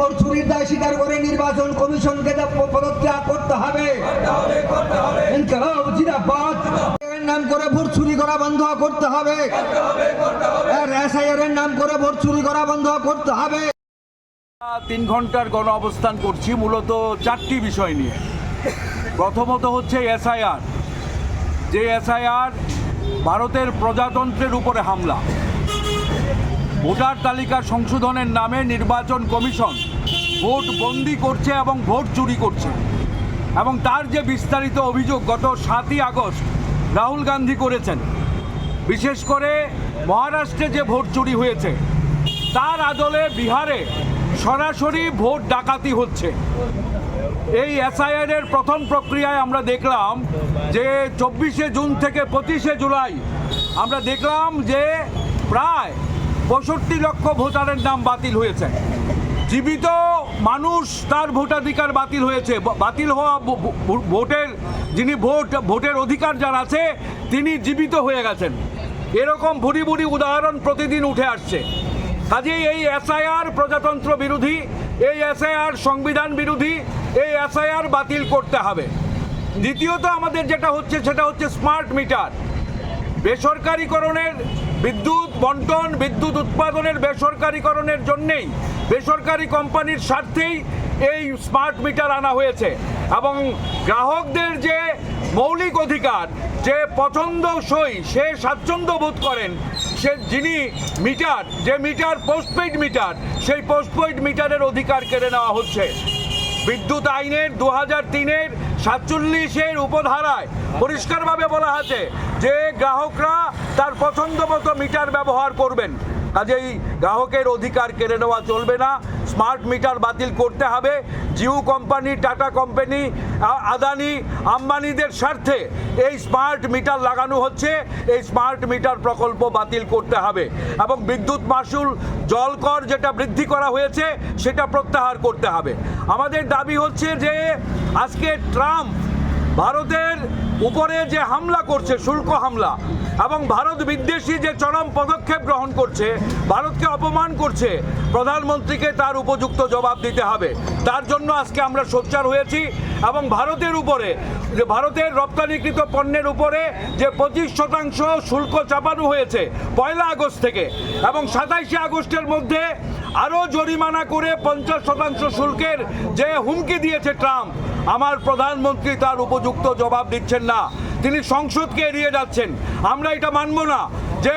Vote চুরির দায় স্বীকার করে নির্বাচন কমিশনকে পদত্যাগ করতে হবে। নাম করে ভোট চুরি করা বন্ধ করতে হবে। এর নাম করে ভোট চুরি করা বন্ধ করতে হবে। তিন ঘণ্টার গণ অবস্থান করছি, মূলত চারটি বিষয় নিয়ে। প্রথমত হচ্ছে এসআইআর। যে এসআইআর ভারতের প্রজাতন্ত্রের উপরে হামলা। ভোটার তালিকা সংশোধনের নামে নির্বাচন কমিশন ভোট বন্দি করছে এবং ভোট চুরি করছে। এবং তার যে বিস্তারিত অভিযোগ গত সাতই আগস্ট রাহুল গান্ধী করেছেন, বিশেষ করে মহারাষ্ট্রে যে ভোট চুরি হয়েছে, তার আদলে বিহারে সরাসরি ভোট ডাকাতি হচ্ছে। এই এসআইআর এর প্রথম প্রক্রিয়ায় আমরা দেখলাম যে চব্বিশে জুন থেকে পঁচিশে জুলাই আমরা দেখলাম যে প্রায় পঁয়ষট্টি লক্ষ ভোটারের নাম বাতিল হয়েছে। জীবিত মানুষ তার ভোটাধিকার বাতিল হয়েছে। বাতিল হওয়া ভোটের, যিনি ভোট, ভোটের অধিকার যার আছে, তিনি জীবিত হয়ে গেছেন। এরকম ভুরি ভুরি উদাহরণ প্রতিদিন উঠে আসছে। কাজেই এই এসআইআর প্রজাতন্ত্র বিরোধী, এই এসআইআর সংবিধান বিরোধী, এই এসআইআর বাতিল করতে হবে। দ্বিতীয়ত আমাদের যেটা হচ্ছে, সেটা হচ্ছে স্মার্ট মিটার। বেসরকারীকরণের বিদ্যুৎ, বন্টন, বিদ্যুৎ উৎপাদনের বেসরকারীকরণের জন্যেই বেসরকারি কোম্পানির স্বার্থেই এই স্মার্ট মিটার আনা হয়েছে এবং গ্রাহকদের যে মৌলিক অধিকার, যে পছন্দসই সে স্বাচ্ছন্দ্য বোধ করেন, সে যিনি মিটার, যে মিটার পোস্টপেইড মিটার, সেই পোস্টপেইড মিটারের অধিকার কেড়ে নেওয়া হচ্ছে। বিদ্যুৎ আইনের দু হাজার তিনের সাতচল্লিশের উপধারায় পরিষ্কারভাবে বলা আছে যে গ্রাহকরা তার পছন্দ মতো মিটার ব্যবহার করবেন। কাজেই গ্রাহকের অধিকার কেড়ে নেওয়া চলবে না। স্মার্ট মিটার বাতিল করতে হবে। জিও কোম্পানি, টাটা কোম্পানি আদানি, আম্বানিদের স্বার্থে এই স্মার্ট মিটার লাগানো হচ্ছে। এই স্মার্ট মিটার প্রকল্প বাতিল করতে হবে এবং বিদ্যুৎ মাসুল জল কর যেটা বৃদ্ধি করা হয়েছে, সেটা প্রত্যাহার করতে হবে। আমাদের দাবি হচ্ছে যে আজকে ট্রাম্প ভারতের উপরে যে হামলা করছে, শুল্ক হামলা এবং ভারত বিদ্বেষী যে চরম পদক্ষেপ গ্রহণ করছে, ভারতকে অপমান করছে, প্রধানমন্ত্রীকে তার উপযুক্ত জবাব দিতে হবে। তার জন্য আজকে আমরা সোচ্চার হয়েছি এবং ভারতের উপরে, যে ভারতের রপ্তানিকৃত পণ্যের উপরে যে পঁচিশ শতাংশ শুল্ক চাপানো হয়েছে পয়লা আগস্ট থেকে এবং সাতাইশে আগস্টের মধ্যে আরও জরিমানা করে পঞ্চাশ শতাংশ শুল্কের যে হুমকি দিয়েছে ট্রাম্প, আমার প্রধানমন্ত্রী তার উপযুক্ত জবাব দিচ্ছেন না। তিনি সংসদকে এড়িয়ে যাচ্ছেন। আমরা এটা মানব না যে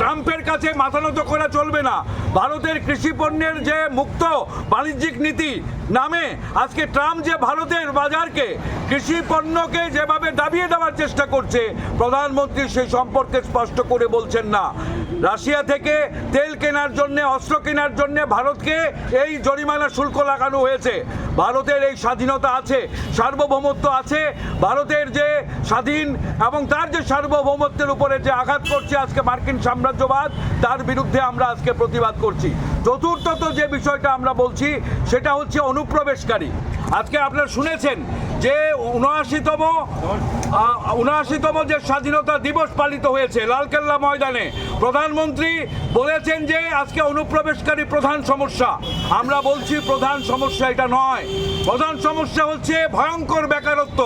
ট্রাম্পের কাছে মাথা নত করা চলবে না। ভারতের কৃষি পণ্যের যে মুক্ত বাণিজ্যিক নীতি নামে আজকে ট্রাম্প যে ভারতের বাজারকে কৃষি পণ্যকে যেভাবে দাবিয়ে দেওয়ার চেষ্টা করছে, প্রধানমন্ত্রী সেই সম্পর্কে স্পষ্ট করে বলছেন না। রাশিয়া থেকে তেল কেনার জন্য, অস্ত্র কেনার জন্য ভারতকে এই জরিমানা শুল্ক লাগানো হয়েছে। ভারতের এই স্বাধীনতা আছে, সার্বভৌমত্ব আছে, ভারতের যে স্বাধীন এবং তার যে সার্বভৌমত্বের উপরে যে আঘাত করছে আজকে মার্কিন সাম্রাজ্যবাদ, তার বিরুদ্ধে আমরা আজকে প্রতিবাদ করছি। চতুর্থত যে বিষয়টা আমরা বলছি, সেটা হচ্ছে অনুপ্রবেশকারী। আজকে আপনারা শুনেছেন যে উনআশিতম উনআশিতম যে স্বাধীনতা দিবস পালিত হয়েছে লালকেল্লা ময়দানে, প্রধানমন্ত্রী বলেছেন যে আজকে অনুপ্রবেশকারী প্রধান সমস্যা। আমরা বলছি প্রধান সমস্যা এটা নয়। প্রধান সমস্যা হচ্ছে ভয়ঙ্কর বেকারত্ব।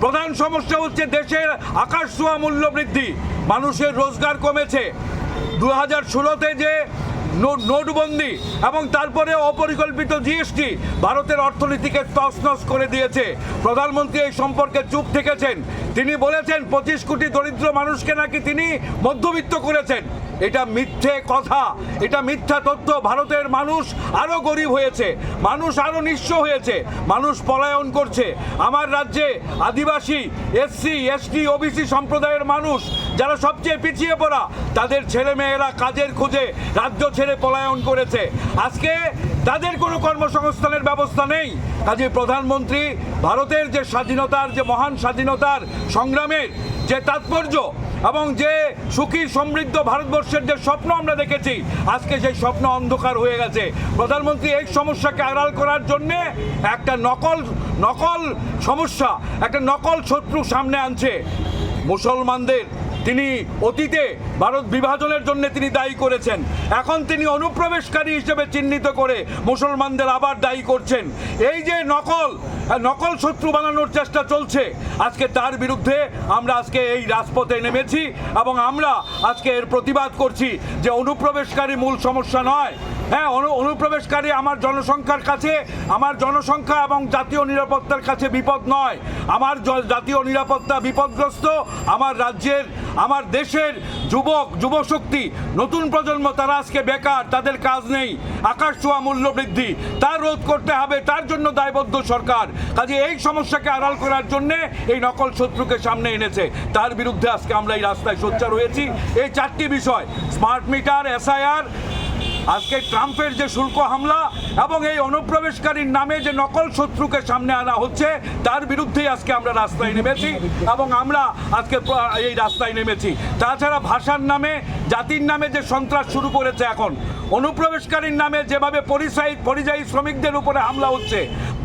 প্রধান সমস্যা হচ্ছে দেশের আকাশ ছোঁয়া মূল্য বৃদ্ধি। মানুষের রোজগার কমেছে। দু হাজার ষোলোতে যে নোটবন্দি এবং তারপরে অপরিকল্পিত জিএসটি ভারতের অর্থনীতিকে তছনছ করে দিয়েছে। প্রধানমন্ত্রী এই সম্পর্কে চুপ থেকেছেন। তিনি বলেছেন, পঁচিশ কোটি দরিদ্র মানুষকে নাকি তিনি মধ্যবিত্ত করেছেন। এটা মিথ্যে কথা। এটা মিথ্যা তথ্য ভারতের মানুষ আরও গরিব হয়েছে, মানুষ আরও নিঃস্ব হয়েছে, মানুষ পলায়ন করছে। আমার রাজ্যে আদিবাসী, এসসি, এসটি, ওবিসি সম্প্রদায়ের মানুষ যারা সবচেয়ে পিছিয়ে পড়া, তাদের ছেলেমেয়েরা কাজের খুঁজে রাজ্য ছেড়ে পলায়ন করেছে। আজকে তাদের কোনো কর্মসংস্থানের ব্যবস্থা নেই। কাজে প্রধানমন্ত্রী ভারতের যে স্বাধীনতার, যে মহান স্বাধীনতার সংগ্রামের যে তাৎপর্য এবং যে সুখী সমৃদ্ধ ভারতবর্ষের যে স্বপ্ন আমরা দেখেছি, আজকে সেই স্বপ্ন অন্ধকার হয়ে গেছে। প্রধানমন্ত্রী এই সমস্যাকে আড়াল করার জন্যে একটা নকল নকল সমস্যা, একটা নকল শত্রু সামনে আনছে। মুসলমানদের তিনি অতীতে ভারত বিভাজনের জন্য তিনি দায়ী করেছেন। এখন তিনি অনুপ্রবেশকারী হিসেবে চিহ্নিত করে মুসলমানদের আবার দায়ী করছেন। এই যে নকল নকল শত্রু বানানোর চেষ্টা চলছে, আজকে তার বিরুদ্ধে আমরা আজকে এই রাজপথে নেমেছি এবং আমরা আজকে এর প্রতিবাদ করছি যে অনুপ্রবেশকারী মূল সমস্যা নয় হ্যাঁ অনু- অনুপ্রবেশকারী আমার জনসংখ্যার কাছে, আমার জনসংখ্যা এবং জাতীয় নিরাপত্তার কাছে বিপদ নয়। আমার জাতীয় নিরাপত্তা বিপদগ্রস্ত, আমার রাজ্যের, আমার দেশের যুবক, যুবশক্তি, নতুন প্রজন্ম, তারা আজকে বেকার, তাদের কাজ নেই, আকাশ ছোঁয়া মূল্য বৃদ্ধি। তার রোধ করতে হবে, তার জন্য দায়বদ্ধ সরকার। কাজে এই সমস্যাকে আড়াল করার জন্যে এই নকল শত্রুকে সামনে এনেছে। তার বিরুদ্ধে আজকে আমরা এই রাস্তায় সোচ্চার হয়েছি। এই চারটি বিষয়, স্মার্ট মিটার, এসআইআর আজকে ট্রাম্পের যে শুল্ক হামলা এবং এই অনুপ্রবেশকারীর নামে যে নকল শত্রুকে সামনে আনা হচ্ছে, তার বিরুদ্ধেই আজকে আমরা রাস্তায় নেমেছি এবং আমরা আজকে এই রাস্তায় নেমেছি। তাছাড়া ভাষার নামে, জাতির নামে যে সন্ত্রাস শুরু করেছে এখন, অনুপ্রবেশকারীর নামে যেভাবে পরিযায়ী পরিযায়ী শ্রমিকদের উপরে হামলা হচ্ছে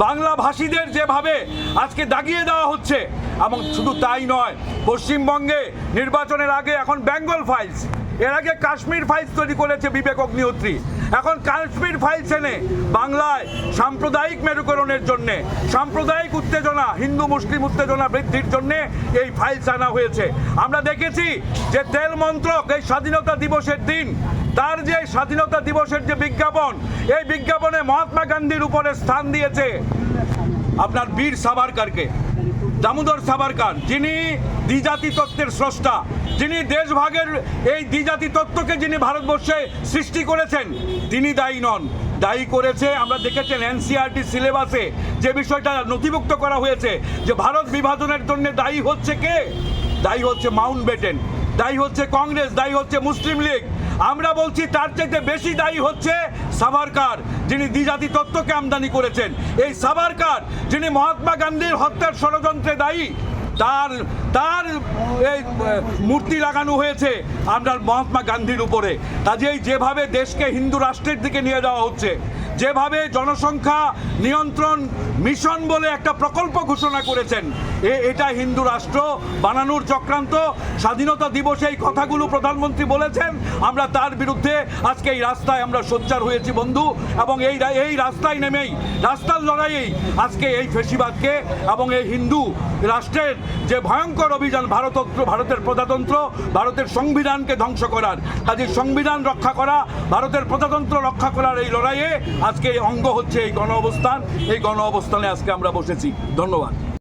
বাংলা ভাষীদের যেভাবে আজকে দাগিয়ে দেওয়া হচ্ছে, এবং শুধু তাই নয়, পশ্চিমবঙ্গে নির্বাচনের আগে এখন বেঙ্গল ফাইলস এর আগে কাশ্মীর ফাইলস তৈরি করেছে বিবেক অগ্নিহোত্রী। এখন কাশ্মীর ফাইলস এনে বাংলায় সাম্প্রদায়িক মেরুকরণের জন্য, সাম্প্রদায়িক উত্তেজনা, হিন্দু, মুসলিম উত্তেজনা বৃদ্ধির জন্য এই ফাইলস আনা হয়েছে। আমরা দেখেছি যে তেল মন্ত্রক এই স্বাধীনতা দিবসের দিন, তার যে স্বাধীনতা দিবসের যে বিজ্ঞাপন, এই বিজ্ঞাপনে মহাত্মা গান্ধীর উপরে স্থান দিয়েছে। আপনার বীর সাভারকারকে, দামোদর সাভারকার, যিনি দ্বিজাতি তত্ত্বের স্রষ্টা, যিনি দেশভাগের এই দ্বিজাতি তত্ত্বকে যিনি ভারতবর্ষে সৃষ্টি করেছেন, তিনি দায়ী নন। দায়ী করেছে, আমরা দেখেছেন এনসিআরটি সিলেবাসে যে বিষয়টা নথিভুক্ত করা হয়েছে, যে ভারত বিভাজনের জন্য দায়ী হচ্ছে কে? দায়ী হচ্ছে মাউন্ট বেটেন, দায়ী হচ্ছে কংগ্রেস, দায়ী হচ্ছে মুসলিম লীগ। আমরা বলছি, তার চাইতে বেশি দায়ী হচ্ছে সাভারকার, যিনি দ্বিজাতি তত্ত্বকে আমদানি করেছেন। এই সাভারকার, যিনি মহাত্মা গান্ধীর হত্যার ষড়যন্ত্রে দায়ী তার তার, এই, মূর্তি লাগানো হয়েছে আমরা মহাত্মা গান্ধীর উপরে। কাজেই যেভাবে দেশকে হিন্দু রাষ্ট্রের দিকে নিয়ে যাওয়া হচ্ছে যেভাবে জনসংখ্যা নিয়ন্ত্রণ মিশন বলে একটা প্রকল্প ঘোষণা করেছেন, এ এটা হিন্দু রাষ্ট্র, বানানোর চক্রান্ত, স্বাধীনতা দিবসে এই কথাগুলো প্রধানমন্ত্রী বলেছেন, আমরা তার বিরুদ্ধে আজকে এই রাস্তায় আমরা সোচ্চার হয়েছি বন্ধু, এবং এই এই রাস্তায় নেমেই, রাস্তার লড়াইয়েই আজকে এই ফেসিবাদকে এবং এই হিন্দু রাষ্ট্রের যে ভয়ঙ্কর অভিযান ভারতন্ত্র ভারতের প্রজাতন্ত্র, ভারতের সংবিধানকে ধ্বংস করার কাজে সংবিধান রক্ষা করা, ভারতের প্রজাতন্ত্র রক্ষা করার এই লড়াইয়ে আজকে অঙ্গ হচ্ছে এই গণ অবস্থান এই গণ অবস্থানে আজকে আমরা বসেছি। ধন্যবাদ।